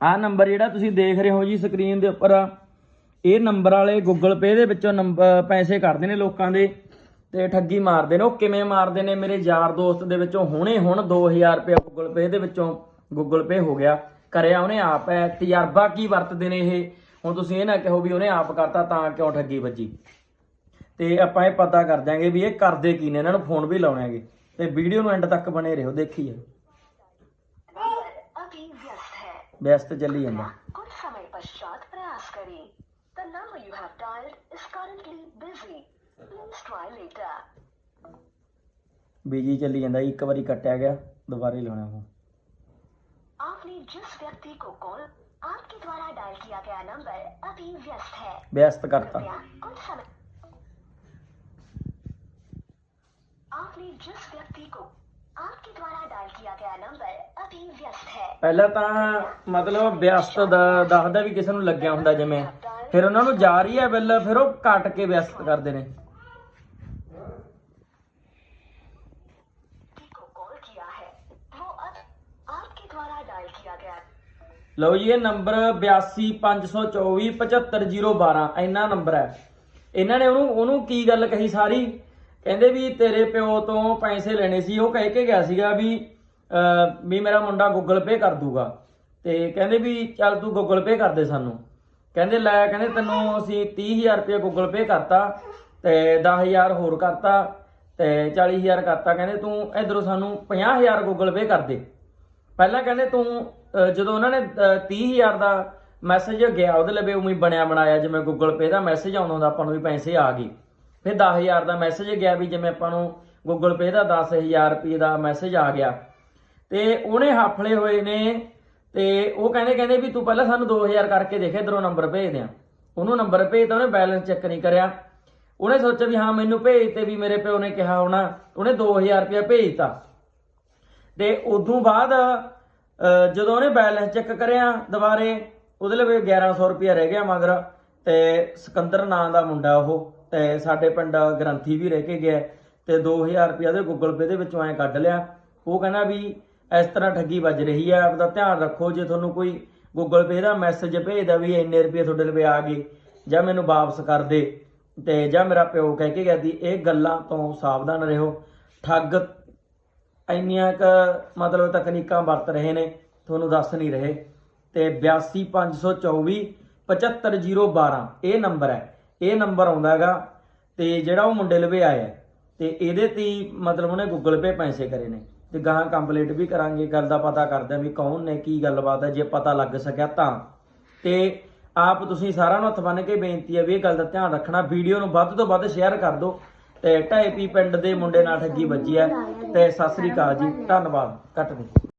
ਆ ਨੰਬਰ ਜਿਹੜਾ ਤੁਸੀਂ ਦੇਖ ਰਹੇ ਹੋ ਜੀ ਸਕਰੀਨ ਦੇ ਉੱਪਰ, ਇਹ ਨੰਬਰ ਵਾਲੇ ਗੂਗਲ ਪੇ ਦੇ ਵਿੱਚੋਂ ਨੰਬਰ ਪੈਸੇ ਕੱਢਦੇ ਨੇ ਲੋਕਾਂ ਦੇ ਤੇ ਠੱਗੀ ਮਾਰਦੇ ਨੇ। ਉਹ ਕਿਵੇਂ ਮਾਰਦੇ ਨੇ? ਮੇਰੇ ਯਾਰ ਦੋਸਤ ਦੇ ਵਿੱਚੋਂ ਹੁਣੇ ਹੁਣ 2000 ਰੁਪਏ ਗੂਗਲ ਪੇ ਦੇ ਵਿੱਚੋਂ ਗੂਗਲ ਪੇ ਹੋ ਗਿਆ। ਕਰਿਆ ਉਹਨੇ ਆਪ ਹੈ ਤਜਰਬਾ ਕੀ ਵਰਤਦੇ ਨੇ ਇਹ? ਹੁਣ ਤੁਸੀਂ ਇਹ ਨਾ ਕਹੋ ਵੀ ਉਹਨੇ ਆਪ ਕਰਤਾ ਤਾਂ ਕਿਉਂ ਠੱਗੀ ਵੱਜੀ? ਤੇ ਆਪਾਂ ਇਹ ਪਤਾ ਕਰ ਜਾਾਂਗੇ ਵੀ ਇਹ ਕਰਦੇ ਕੀ ਨੇ? ਇਹਨਾਂ ਨੂੰ ਫੋਨ ਵੀ ਲਾਉਣਾਗੇ ਤੇ ਵੀਡੀਓ ਨੂੰ ਐਂਡ ਤੱਕ ਬਣੇ ਰਹੋ, ਦੇਖੀ ਜਾਓ। व्यस्त है व्यस्त ਚੱਲੀ ਜਾਂਦਾ कुछ समय पश्चात प्रयास करें the number you have dialled is currently busy please try later busy ਚੱਲੀ ਜਾਂਦਾ ਇੱਕ ਵਾਰੀ ਕੱਟਿਆ ਗਿਆ ਦੁਬਾਰੇ ਲਾਉਣਾ ਹੁਣ आपने जिस व्यक्ति को कॉल आपके द्वारा डायल किया गया नंबर अभी व्यस्त है ਵਿਅਸਤ ਕਰਤਾ कृपया कुछ समय आपने जिस व्यक्ति को आपके द्वारा डायल किया गया नंबर अभी व्यस्त है ਪਹਿਲਾਂ ਤਾਂ ਮਤਲਬ ਵਿਅਸਤ ਦਾ ਦੱਸਦਾ ਵੀ ਕਿਸੇ ਨੂੰ ਲੱਗਿਆ ਹੁੰਦਾ ਜਿਵੇਂ ਫਿਰ ਉਹਨਾਂ ਨੂੰ ਜਾ ਰਹੀ ਹੈ ਬਿੱਲ ਫਿਰ ਉਹ ਕੱਟ ਕੇ ਵਿਅਸਤ ਕਰਦੇ ਨੇ व्यक्ति को कॉल किया है वो अब आपके द्वारा डायल किया गया ਲਓ ਜੀ ਇਹ ਨੰਬਰ 8254475012 ਇੰਨਾ ਨੰਬਰ ਹੈ ਇਹਨਾਂ ਨੇ ਉਹਨੂੰ ਉਹਨੂੰ ਕੀ ਗੱਲ ਕਹੀ ਸਾਰੀ ਕਹਿੰਦੇ ਵੀ ਤੇਰੇ ਪਿਓ ਤੋਂ ਪੈਸੇ ਲੈਣੇ ਸੀ, ਉਹ ਕਹਿ ਕੇ ਗਿਆ ਸੀਗਾ ਵੀ ਵੀ ਮੇਰਾ ਮੁੰਡਾ ਗੂਗਲ ਪੇ ਕਰ ਦੂਗਾ। ਤੇ ਕਹਿੰਦੇ ਵੀ ਚੱਲ ਤੂੰ ਗੂਗਲ ਪੇ ਕਰ ਦੇ ਸਾਨੂੰ। ਕਹਿੰਦੇ ਲੈ, ਕਹਿੰਦੇ ਤੈਨੂੰ ਅਸੀਂ 30000 ਰੁਪਏ ਗੂਗਲ ਪੇ ਕਰਤਾ ਤੇ 10000 ਹੋਰ ਕਰਤਾ ਤੇ 40000 ਕਰਤਾ। ਕਹਿੰਦੇ ਤੂੰ ਇਧਰੋਂ ਸਾਨੂੰ 50000 ਗੂਗਲ ਪੇ ਕਰ ਦੇ। ਪਹਿਲਾਂ ਕਹਿੰਦੇ ਤੂੰ ਜਦੋਂ ਉਹਨਾਂ ਨੇ, ਅਹ 30000 ਦਾ ਮੈਸੇਜ ਗਿਆ, ਉਹਦੇ ਲਵੇ ਉਵੇਂ ਬਣਿਆ ਬਣਾਇਆ, ਜਿਵੇਂ ਗੂਗਲ Pay ਦਾ ਮੈਸੇਜ ਆਉਂਦਾ ਹੁੰਦਾ, ਆਪਾਂ ਨੂੰ ਵੀ ਪੈਸੇ ਆ ਗਏ। ਫਿਰ 10000 ਦਾ ਮੈਸੇਜ ਗਿਆ ਵੀ ਜਿਵੇਂ ਆਪਾਂ ਨੂੰ ਗੂਗਲ ਪੇ ਦਾ 10000 ਰੁਪਏ ਦਾ ਮੈਸੇਜ ਆ ਗਿਆ। ਤੇ ਉਹਨੇ ਹਾਫਲੇ ਹੋਏ ਨੇ ਤੇ ਉਹ ਕਹਿੰਦੇ ਕਹਿੰਦੇ ਵੀ ਤੂੰ ਪਹਿਲਾਂ ਸਾਨੂੰ 2000 ਕਰਕੇ ਦੇਖ, ਇਧਰੋਂ ਨੰਬਰ ਭੇਜ ਦਿਆਂ। ਉਹਨੂੰ ਨੰਬਰ ਭੇਜਤਾ, ਉਹਨੇ ਬੈਲੈਂਸ ਚੈੱਕ ਨਹੀਂ ਕਰਿਆ। ਉਹਨੇ ਸੋਚਿਆ ਵੀ ਹਾਂ, ਮੈਨੂੰ ਭੇਜ ਤੇ ਵੀ ਮੇਰੇ ਪਿਓ ਨੇ ਕਿਹਾ ਹੋਣਾ, ਉਹਨੇ 2000 ਰੁਪਏ ਭੇਜਤਾ। ਤੇ ਉਦੋਂ ਬਾਅਦ ਜਦੋਂ ਉਹਨੇ ਬੈਲੈਂਸ ਚੈੱਕ ਕਰਿਆ ਦੁਬਾਰੇ, ਉਹਦੇ ਲਈ 1100 ਰੁਪਇਆ ਰਹਿ ਗਿਆ ਮਗਰ, ਤੇ ਸਿਕੰਦਰ ਨਾਂ ਦਾ ਮੁੰਡਾ ਉਹ। ਤੇ ਸਾਡੇ ਪਿੰਡ ਗ੍ਰੰਥੀ ਵੀ ਰਹਿ ਕੇ ਗਿਆ ਤੇ 2000 ਰੁਪਇਆ ਦੇ ਗੂਗਲ ਪੇ ਦੇ ਵਿੱਚੋਂ ਐ ਕੱਢ ਲਿਆ। ਉਹ ਕਹਿੰਦਾ ਵੀ ਇਸ ਤਰ੍ਹਾਂ ਠੱਗੀ ਵੱਜ ਰਹੀ ਹੈ ਆਪਦਾ ਧਿਆਨ ਰੱਖੋ, ਜੇ ਤੁਹਾਨੂੰ ਕੋਈ ਗੂਗਲ ਪੇ ਦਾ ਮੈਸੇਜ ਭੇਜਦਾ ਵੀ ਇੰਨੇ ਰੁਪਏ ਤੁਹਾਡੇ ਲਈ ਆ ਗਏ, ਜਾਂ ਮੈਨੂੰ ਵਾਪਸ ਕਰ ਦੇ, ਤੇ ਜਾਂ ਮੇਰਾ ਪਿਓ ਕਹਿ ਕੇ ਗਿਆ ਦੀ ਇਹ ਗੱਲਾਂ ਤੋਂ ਸਾਵਧਾਨ ਰਹੋ। ਠੱਗ ਇੰਨੀਆਂ ਕ ਮਤਲਬ ਤਕਨੀਕਾਂ ਵਰਤ ਰਹੇ ਨੇ, ਤੁਹਾਨੂੰ ਦੱਸ ਨਹੀਂ ਰਹੇ। ਤੇ 82524 75012 ਇਹ ਨੰਬਰ ਹੈ। ਇਹ ਨੰਬਰ ਆਉਂਦਾ ਹੈਗਾ ਤੇ ਜਿਹੜਾ ਉਹ ਮੁੰਡੇ ਲਵੇ ਆਇਆ ਹੈ, ਤੇ ਇਹਦੇ ਤੇ ਹੀ ਮਤਲਬ ਉਹਨੇ ਗੂਗਲ ਪੇ ਪੈਸੇ ਕਰੇ ਨੇ ਤੇ ਗਾਹਾਂ ਕੰਪਲੀਟ ਵੀ ਕਰਾਂਗੇ ਗੱਲ ਦਾ ਪਤਾ ਕਰਦੇ ਆ ਵੀ ਕੌਣ ਨੇ ਕੀ ਗੱਲਬਾਤ ਹੈ ਜੇ ਪਤਾ ਲੱਗ ਸਕਿਆ ਤਾਂ। ਤੇ ਆਪ ਤੁਸੀਂ ਸਾਰਿਆਂ ਨੂੰ ਹੱਥ ਬੰਨ ਕੇ ਬੇਨਤੀ ਹੈ ਵੀ ਇਹ ਗੱਲ ਦਾ ਧਿਆਨ ਰੱਖਣਾ ਵੀਡੀਓ ਨੂੰ ਵੱਧ ਤੋਂ ਵੱਧ ਸ਼ੇਅਰ ਕਰ ਦਿਓ ਤੇ ਢਾਈਪੀ ਪਿੰਡ ਦੇ ਮੁੰਡੇ ਨਾਲ ਠੱਗੀ ਵੱਜੀ ਹੈ ਤੇ ਸਤਿ ਸ੍ਰੀ ਅਕਾਲ ਜੀ ਧੰਨਵਾਦ ਕੱਟ ਦੇ